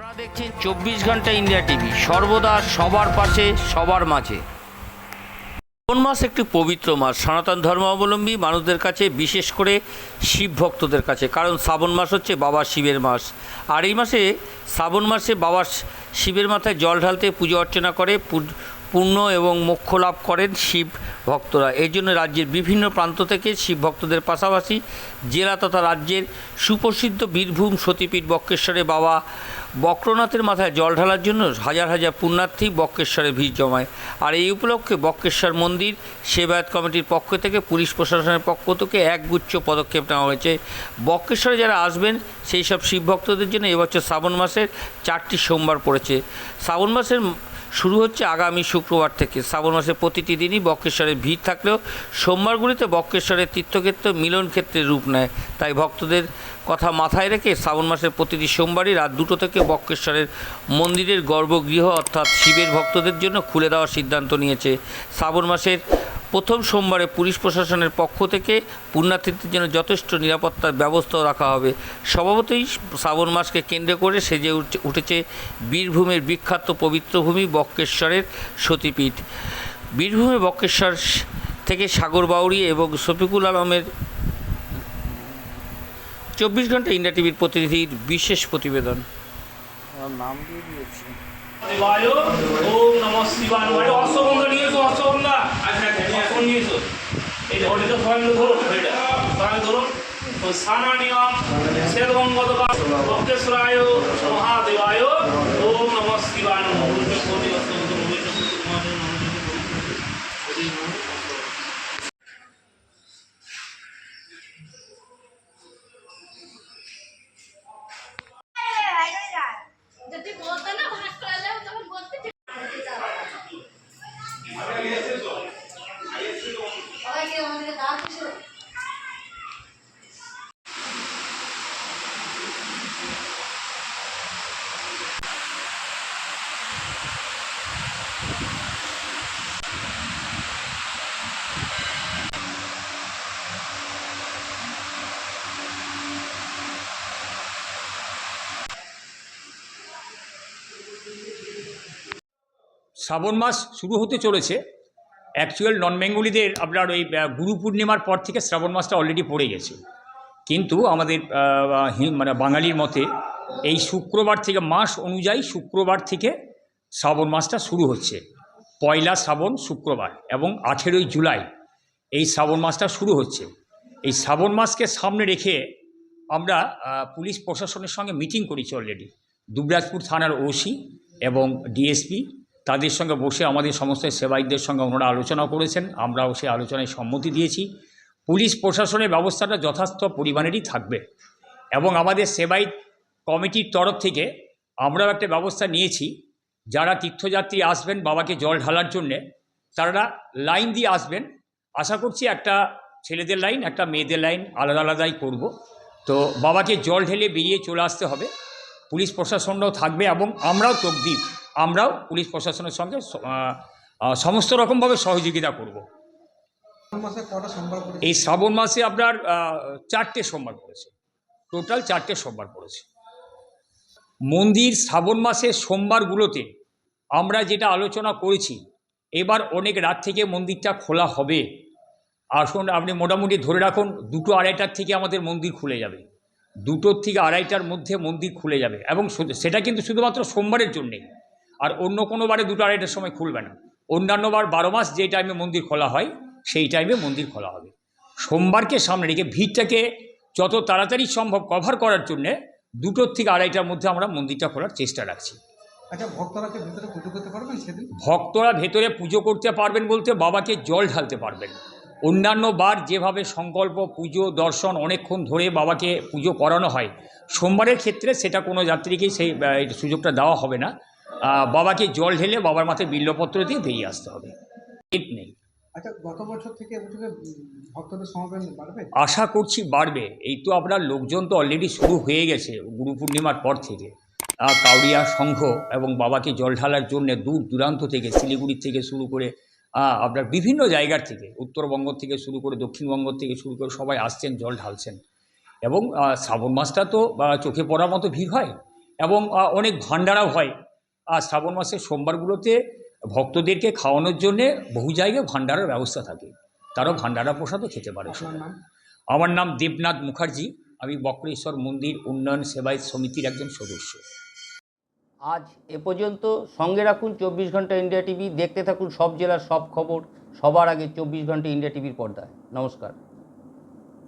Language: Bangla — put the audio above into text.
আপনারা দেখছেন চব্বিশ ঘণ্টা ইন্ডিয়া টিভি। সর্বদা সবার পাশে, সবার মাঝে। শ্রাবণ মাস একটি পবিত্র মাস? সনাতন ধর্মাবলম্বী মানুষদের কাছে, বিশেষ করে শিব ভক্তদের কাছে। কারণ শ্রাবণ মাস হচ্ছে বাবা শিবের মাস। আর এই মাসে, শ্রাবণ মাসে বাবা শিবের মাথায় জল ঢালতে পুজো অর্চনা করে পু- পুণ্য এবং মোক্ষ লাভ করেন শিব ভক্তরা। এই জন্য রাজ্যের বিভিন্ন প্রান্ত থেকে শিব ভক্তদের পাশাপাশি জেলা তথা রাজ্যের সুপ্রসিদ্ধ বীরভূম সতীপীঠ বক্রেশ্বরে বাবা বক্রনাথের মাথায় জল ঢালার জন্য হাজার হাজার পুণ্যার্থী বক্রেশ্বরে ভিড় জমায়। আর এই উপলক্ষে বক্রেশ্বর মন্দির, সেবায়ত কমিটির পক্ষ থেকে, পুলিশ প্রশাসনের পক্ষ থেকে একগুচ্ছ পদক্ষেপ নেওয়া হয়েছে। বক্রেশ্বরে যারা আসবেন, সেই সব শিব ভক্তদের জন্য এবছর শ্রাবণ মাসের চারটি সোমবার পড়েছে। শ্রাবণ মাসের শুরু হচ্ছে আগামী শুক্রবার থেকে। শ্রাবণ মাসের প্রতিটি দিনই বক্রেশ্বরের ভিড় থাকলেও সোমবারগুলিতে বক্রেশ্বরের তীর্থক্ষেত্র মিলন ক্ষেত্রে রূপ নেয়। তাই ভক্তদের কথা মাথায় রেখে শ্রাবণ মাসের প্রতিটি সোমবারই রাত দুটো থেকে বক্রেশ্বরের মন্দিরের গর্ভগৃহ অর্থাৎ শিবের ভক্তদের জন্য খুলে দেওয়ার সিদ্ধান্ত নিয়েছে। শ্রাবণ মাসের প্রথম সোমবারে পুলিশ প্রশাসনের পক্ষ থেকে পুণ্যার্থীদের জন্য যথেষ্ট নিরাপত্তার ব্যবস্থাও রাখা হবে। স্বভাবতই শ্রাবণ মাসকে কেন্দ্র করে সেজে উঠছে- বীরভূমের বিখ্যাত পবিত্রভূমি বক্রেশ্বরের সতীপীঠ। বীরভূমে বক্রেশ্বর থেকে সাগর বাউরি এবং শফিকুল আলমের চব্বিশ ঘণ্টা ইন্ডিয়া টিভির প্রতিনিধির বিশেষ প্রতিবেদন। নাম দিয়ে দিয়েছি। ওম নমঃ শিবায় মানে অশ্বগন্ধা নিয়ে এসো অশ্বগন্ধা আচ্ছা অশ্বগন্ধা নিয়ে এসো এই ওটা সবাই মিলে ধরুন এটা। সবাই ধরুন তো সানা নিয়ম শ্বেতগঙ্গত ভক্তেশ্বরায় মহাদেবায়, ওম নমঃ শিবায় নমঃ ওম কোটি অশ্বগন্ধা নমঃ যদি বলতো না ভাগ করালে তখন বলতে সবাইকে আমাদের দাঁত কিছু শ্রাবণ মাস শুরু হতে চলেছে। অ্যাকচুয়াল নন বেঙ্গলিদের আপনার ওই গুরু পূর্ণিমার পর থেকে শ্রাবণ মাসটা অলরেডি পড়ে গেছে। কিন্তু আমাদের মানে বাঙালির মতে এই শুক্রবার থেকে, মাস অনুযায়ী শুক্রবার থেকে শ্রাবণ মাসটা শুরু হচ্ছে। পয়লা শ্রাবণ শুক্রবার এবং আঠেরোই জুলাই এই শ্রাবণ মাসটা শুরু হচ্ছে। এই শ্রাবণ মাসকে সামনে রেখে আমরা পুলিশ প্রশাসনের সঙ্গে মিটিং করেছি অলরেডি দুবরাজপুর থানার ওসি এবং ডিএসপি তাদের সঙ্গে বসে আমাদের সমস্ত সেবায়িতদের সঙ্গে ওনারা আলোচনা করেছেন। আমরাও সেই আলোচনায় সম্মতি দিয়েছি। পুলিশ প্রশাসনের ব্যবস্থাটা যথার্থ পরিমাণেরই থাকবে এবং আমাদের সেবায়িত কমিটির তরফ থেকে আমরাও একটা ব্যবস্থা নিয়েছি। যারা তীর্থযাত্রী আসবেন, বাবাকে জল ঢালার জন্যে, তারা লাইন দিয়ে আসবেন। আশা করছি একটা ছেলেদের লাইন, একটা মেয়েদের লাইন আলাদা আলাদাই করব। তো বাবাকে জল ঢেলে বেরিয়ে চলে আসতে হবে। পুলিশ প্রশাসনরাও থাকবে এবং আমরাও তকদ্বীপ আমরাও পুলিশ প্রশাসনের সঙ্গে সমস্ত রকমভাবে সহযোগিতা করব। এই শ্রাবণ মাসে আপনার চারটে সোমবার পড়েছে। টোটাল চারটে সোমবার পড়েছে। মন্দির শ্রাবণ মাসের সোমবারগুলোতে আমরা যেটা আলোচনা করেছি, এবার অনেক রাত থেকে মন্দিরটা খোলা হবে। আসুন, আপনি মোটামুটি ধরে রাখুন, দুটো আড়াইটার থেকে আমাদের মন্দির খুলে যাবে। দুটোর থেকে আড়াইটার মধ্যে মন্দির খুলে যাবে। এবং সেটা কিন্তু শুধুমাত্র সোমবারের জন্যেই। আর অন্য কোনো বারে দুটো আড়াইটার সময় খুলবে না। অন্যান্য বার বারো মাস যে টাইমে মন্দির খোলা হয় সেই টাইমে মন্দির খোলা হবে। সোমবারকে সামনে রেখে ভিড়টাকে যত তাড়াতাড়ি সম্ভব কভার করার জন্যে দুটোর থেকে আড়াইটার মধ্যে আমরা মন্দিরটা খোলার চেষ্টা রাখছি। আচ্ছা ভক্তরা ভিতরে পুজো করতে পারবেন সেদিন? ভক্তরা ভেতরে পুজো করতে পারবেন বলতে বাবাকে জল ঢালতে পারবেন। অন্যান্য বার যেভাবে সংকল্প পুজো দর্শন অনেকক্ষণ ধরে বাবাকে পুজো করানো হয় সোমবারের ক্ষেত্রে সেটা কোনো যাত্রীকেই সেই সুযোগটা দেওয়া হবে না। বাবাকে জল ঢেলে বাবার মাথায় বিল্লপত্র দিয়ে বেরিয়ে আসতে হবে। ঠিক নেই। আচ্ছা আশা করছি বাড়বে। এই তো আপনার লোকজন তো অলরেডি শুরু হয়ে গেছে গুরু পূর্ণিমার পর থেকে। কাউরিয়া সংঘ এবং বাবাকে জল ঢালার জন্য দূর দূরান্ত থেকে শিলিগুড়ি থেকে শুরু করে আপনার বিভিন্ন জায়গার থেকে উত্তরবঙ্গ থেকে শুরু করে দক্ষিণবঙ্গ থেকে শুরু করে সবাই আসছেন জল ঢালছেন। এবং শ্রাবণ মাসটা তো চোখে পড়ার মতো ভিড় হয় এবং অনেক ভান্ডারাও হয়। আর শ্রাবণ মাসের সোমবারগুলোতে ভক্তদেরকে খাওয়ানোর জন্যে বহু জায়গায় ভান্ডারার ব্যবস্থা থাকে। তারাও ভান্ডারা প্রসাদও খেতে পারে। আমার নাম দেবনাথ মুখার্জি। আমি বক্রেশ্বর মন্দির উন্নয়ন সেবায়ত সমিতির একজন সদস্য। আজ এ পর্যন্ত সঙ্গে রাখুন চব্বিশ ঘণ্টা ইন্ডিয়া টিভি। দেখতে থাকুন সব জেলার সব খবর। সবার আগে চব্বিশ ঘণ্টা ইন্ডিয়া টিভির পর্দায়। নমস্কার।